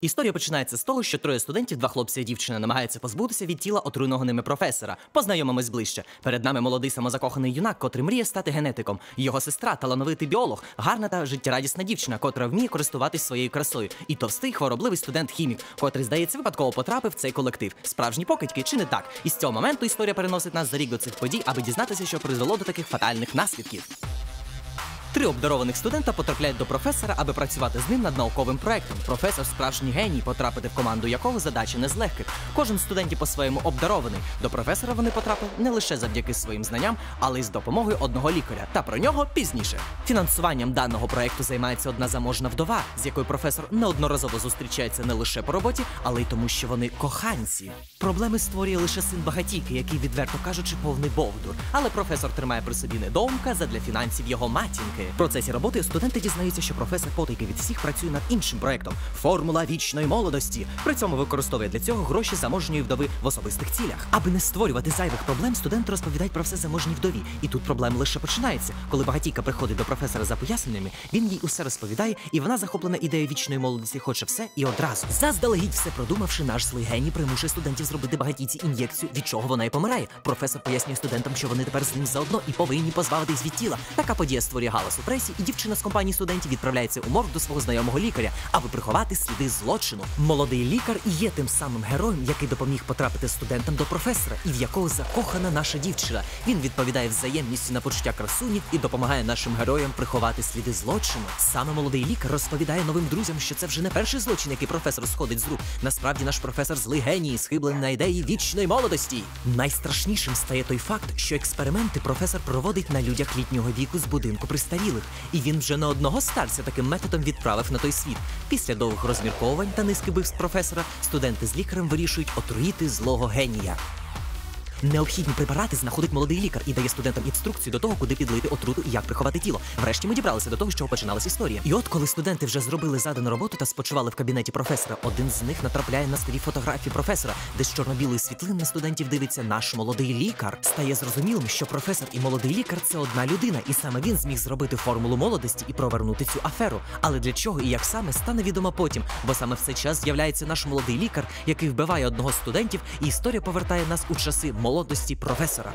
Історія починається з того, що троє студентів, два хлопці і дівчина, намагаються позбутися від тіла отруйного ними професора. Познайомимось ближче. Перед нами молодий самозакоханий юнак, котрий мріє стати генетиком. Його сестра, талановитий біолог, гарна та життєрадісна дівчина, котра вміє користуватись своєю красою. І товстий хворобливий студент-хімік, котрий, здається, випадково потрапив в цей колектив. Справжні покидьки чи не так? І з цього моменту історія переносить нас за рік до цих подій, аби дізнатися, що призвело до таких фатальних наслідків. Три обдарованих студента потрапляють до професора, аби працювати з ним над науковим проектом. Професор справжній геній, потрапити в команду якого задача не з легких. Кожен з студентів по-своєму обдарований. До професора вони потрапили не лише завдяки своїм знанням, але й з допомогою одного лікаря. Та про нього пізніше. Фінансуванням даного проекту займається одна заможна вдова, з якою професор неодноразово зустрічається не лише по роботі, але й тому, що вони коханці. Проблеми створює лише син багатійки, який, відверто кажучи, повний бовдур. Але професор тримає при собі недоумка задля фінансів його матінки. В процесі роботи студенти дізнаються, що професор потайки від всіх працює над іншим проектом формула вічної молодості. При цьому використовує для цього гроші заможньої вдови в особистих цілях. Аби не створювати зайвих проблем, студенти розповідають про все заможній вдові. І тут проблем лише починається. Коли багатійка приходить до професора за поясненнями, він їй усе розповідає, і вона захоплена ідеєю вічної молодості, хоче все і одразу. Заздалегідь все продумавши, наш злий геній примушує студентів зробити багатійці ін'єкцію, від чого вона і помирає. Професор пояснює студентам, що вони тепер з ним заодно і повинні позбавитись від тіла. Така подія створює галас у пресі, і дівчина з компанії студентів відправляється у морг до свого знайомого лікаря, аби приховати сліди злочину. Молодий лікар і є тим самим героєм, який допоміг потрапити студентам до професора, і в якого закохана наша дівчина. Він відповідає взаємністю на почуття красуні і допомагає нашим героям приховати сліди злочину. Саме молодий лікар розповідає новим друзям, що це вже не перший злочин, який професор сходить з рук. Насправді наш професор злий геній, схиблений на ідеї вічної молодості. Найстрашнішим стає той факт, що експерименти професор проводить на людях літнього віку з будинку пристарілих, і він вже не одного старця таким методом відправив на той світ. Після довгих розмірковувань та низки бивств професора студенти з лікарем вирішують отруїти злого генія. Необхідні препарати знаходить молодий лікар і дає студентам інструкцію до того, куди підлити отруту і як приховати тіло. Врешті ми дібралися до того, з чого починалась історія. І от коли студенти вже зробили задану роботу та спочивали в кабінеті професора, один з них натрапляє на старі фотографії професора, де з чорно-білої світлин на студентів дивиться наш молодий лікар. Стає зрозумілим, що професор і молодий лікар це одна людина, і саме він зміг зробити формулу молодості і провернути цю аферу. Але для чого і як саме стане відомо потім, бо саме в цей час з'являється наш молодий лікар, який вбиває одного з студентів, і історія повертає нас у часи молодості професора.